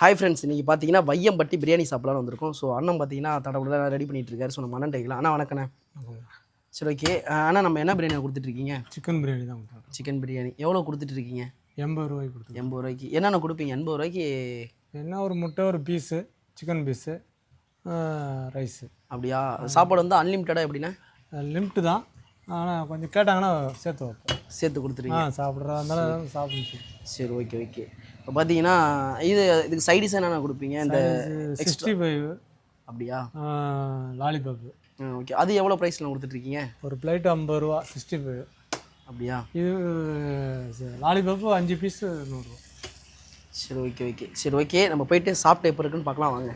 Hi friends இன்றைக்கி பார்த்தீங்கன்னா வையம்பட்டி பிரியாணி சாப்பிடலாம்னு வந்திருக்கோம். ஸோ அண்ணன் பார்த்தீங்கன்னா தடவுல ரெடி பண்ணிட்டு இருக்காரு. ஸோ நம்ம அண்ணன் டைக்கலாம் அண்ணா வணக்கண்ணே. சரி ஓகே அண்ணா நம்ம என்ன பிரியாணி கொடுத்துட்ருக்கீங்க சிக்கன் பிரியாணி தான் கொடுத்தாங்க சிக்கன் பிரியாணி. எவ்வளோ கொடுத்துட்டு இருக்கீங்க? எண்பது ரூபாய்க்கு கொடுத்தாங்க எண்பது ரூபாய்க்கு. என்னென்ன கொடுப்பீங்க? எண்பது ரூபாய்க்கு என்ன ஒரு முட்டை ஒரு பீஸு சிக்கன் பீஸு ரைஸு அப்படியா? சாப்பாடு வந்து அன்லிமிட்டடாக எப்படின்னா லிமிட்டு தான். ஆனால் கொஞ்சம் கேட்டாங்கன்னா சேர்த்து வைப்போம். சேர்த்து கொடுத்துருங்க ஆ சாப்பிட்றதா இருந்தாலும் சாப்பிடுச்சு சரி ஓகே ஓகே இப்போ பார்த்தீங்கன்னா இது இதுக்கு சைடிஸ் என்னென்ன கொடுப்பீங்க? இந்த சிக்ஸ்டி ஃபைவ் அப்படியா? லாலிபாப்பு ஓகே அது எவ்வளோ ப்ரைஸில் கொடுத்துட்ருக்கீங்க? ஒரு பிளேட்டு ஐம்பது ரூபா சிக்ஸ்டி ஃபைவ் அப்படியா? இது லாலிபாப்பு அஞ்சு பீஸு நூறுரூவா சரி ஓகே ஓகே சரி ஓகே நம்ம போயிட்டு சாப்பிட்டு எப்போ இருக்குன்னு பார்க்கலாம் வாங்க.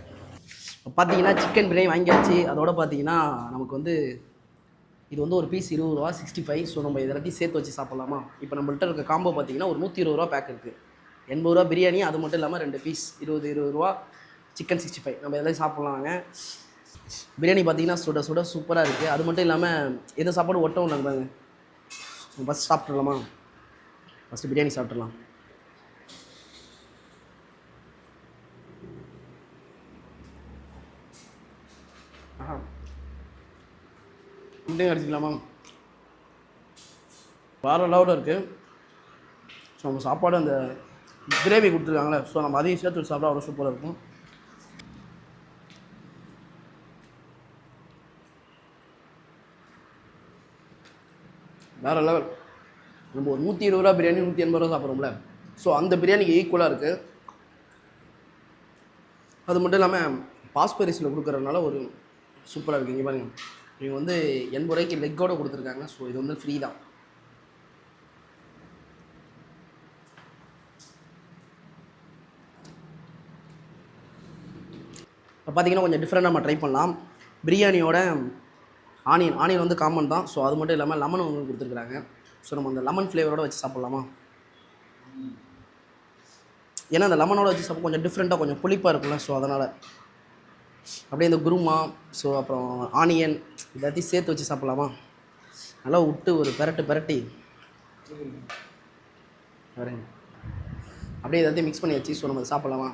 இப்போ பார்த்தீங்கன்னா சிக்கன் பிரியாணி வாங்கியாச்சு. அதோட பார்த்தீங்கன்னா நமக்கு வந்து இது வந்து ஒரு பீஸ் இருபது ரூபா சிக்ஸ்டி ஃபைவ் ஸோ நம்ம இது எல்லாத்தையும் சேர்த்து வச்சு சாப்பிட்லாமா? இப்போ நம்மள்ட்ட இருக்க காம்போ பார்த்தீங்கன்னா ஒரு நூற்றி இருபது ரூபா பேக் இருக்குது எண்பது ரூபா பிரியாணி அது மட்டும் இல்லாமல் ரெண்டு பீஸ் இருபது இருபது ரூபா சிக்கன் சிக்ஸ்டி ஃபைவ் நம்ம எல்லாம் சாப்பிட்லாங்க பிரியாணி பார்த்தீங்கன்னா சுட சுட சூப்பராக இருக்குது அது மட்டும் இல்லாமல் எந்த சாப்பாடு ஒட்டவும் இல்லை பாருங்க. ஃபஸ்ட் சாப்பிட்றலாமா ஃபஸ்ட்டு பிரியாணி சாப்பிட்றலாம் ஆஹா. முட்டையும் அடிச்சிக்கலாமா வேறு லெவலில் இருக்குது ஸோ நம்ம சாப்பாடு அந்த கிரேவி கொடுத்துருக்காங்களே. ஸோ நம்ம அதையும் சேர்த்து வச்சு சாப்பிட்டா அவ்வளோ சூப்பராக இருக்கும். வேறு லெவல் நம்ம ஒரு நூற்றி இருபது ரூபா பிரியாணி நூற்றி எண்பது ரூபா சாப்பிட்றோம்ல. ஸோ அந்த பிரியாணிக்கு ஈக்குவலாக இருக்குது அது மட்டும் இல்லாமல் பாஸ்பரிஸில் கொடுக்குறதுனால ஒரு சூப்பராக இருக்குது இங்கே பாருங்கள் இவங்க வந்து எண்பது ரூபாய்க்கு லெக்கோட கொடுத்துருக்காங்க. ஸோ இது வந்து ஃப்ரீ தான். இப்போ பார்த்தீங்கன்னா கொஞ்சம் டிஃப்ரெண்டாக நம்ம ட்ரை பண்ணலாம். பிரியாணியோட ஆனியன் ஆனியன் வந்து காமன் தான். ஸோ அது மட்டும் இல்லாமல் லெமன் ஒன்று கொடுத்துருக்குறாங்க. ஸோ நம்ம அந்த லெமன் ஃப்ளேவரோட வச்சு சாப்பிட்லாமா? ஏன்னா அந்த லெமனோட வச்சு சாப்பிட கொஞ்சம் டிஃப்ரெண்ட்டாக கொஞ்சம் புளிப்பாக இருக்கும்ல. ஸோ அதனால். அப்படியே இந்த குருமா ஸோ அப்புறம் ஆனியன் எல்லாத்தையும் சேர்த்து வச்சு சாப்பிட்லாமா? நல்லா விட்டு ஒரு பெரட்டு பெரட்டி. வரேங்க அப்படியே எல்லாத்தையும் மிக்ஸ் பண்ணி வச்சு ஸோ நம்ம அதை சாப்பிட்லாமா?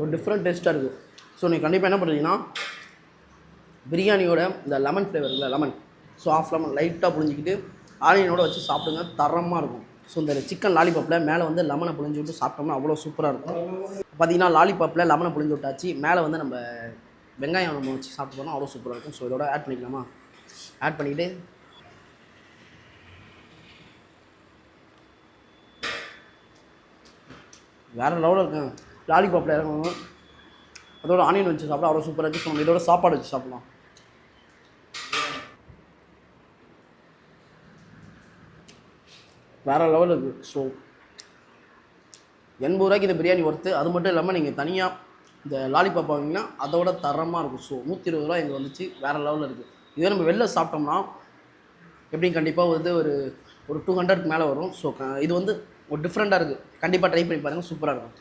ஒரு டிஃப்ரெண்ட் டேஸ்ட்டாக இருக்குது ஸோ நீங்கள் கண்டிப்பாக என்ன பண்ணுறீங்கன்னா பிரியாணியோட இந்த லெமன் ஃப்ளேவர் இருக்குல்ல லெமன் ஸோ ஆஃப் லெமன் லைட்டாக புழிஞ்சிக்கிட்டு ஆனியனோட வச்சு சாப்பிடுங்க தரமாக இருக்கும். ஸோ இந்த சிக்கன் லாலிபாப்பில் மேலே வந்து லெமனை புழிஞ்சு விட்டு சாப்பிட்டோம்னா அவ்வளோ சூப்பராக இருக்கும். பார்த்தீங்கன்னா லாலிபாப்பில் லெமனை புழிஞ்சு விட்டாச்சு மேலே வந்து நம்ம வெங்காயம் நம்ம வச்சு சாப்பிட்டோம்னா அவ்வளோ சூப்பராக இருக்கும். ஸோ இதோட ஆட் பண்ணிக்கலாமா? ஆட் பண்ணிவிட்டு வேறு லெவலில் இருக்கும் லாலிபாப்பில் இறங்கணும். அதோட ஆனியன் வச்சு சாப்பிட அவ்வளோ சூப்பராக இருக்குது ஸோ இதோட சாப்பாடு வச்சு சாப்பிடலாம். வேறு லெவலில் இருக்குது ஸோ எண்பது ரூபாய்க்கு இந்த பிரியாணி ஒர்த்து அது மட்டும் இல்லாமல் நீங்கள் தனியாக இந்த லாலிபாப் வாங்கினீங்கன்னா அதோட தரமாக இருக்கும். ஸோ நூற்றி இருபது ரூபா இங்கே வந்துச்சு? வேறு லெவலில் இருக்குது இதே நம்ம வெளில சாப்பிட்டோம்னா எப்படியும் கண்டிப்பாக வந்து ஒரு ஒரு டூ ஹண்ட்ரட்க்கு மேலே வரும். ஸோ இது வந்து ஒரு டிஃப்ரெண்ட்டாக இருக்குது கண்டிப்பாக ட்ரை பண்ணி பாருங்கள் சூப்பராக இருக்கும்.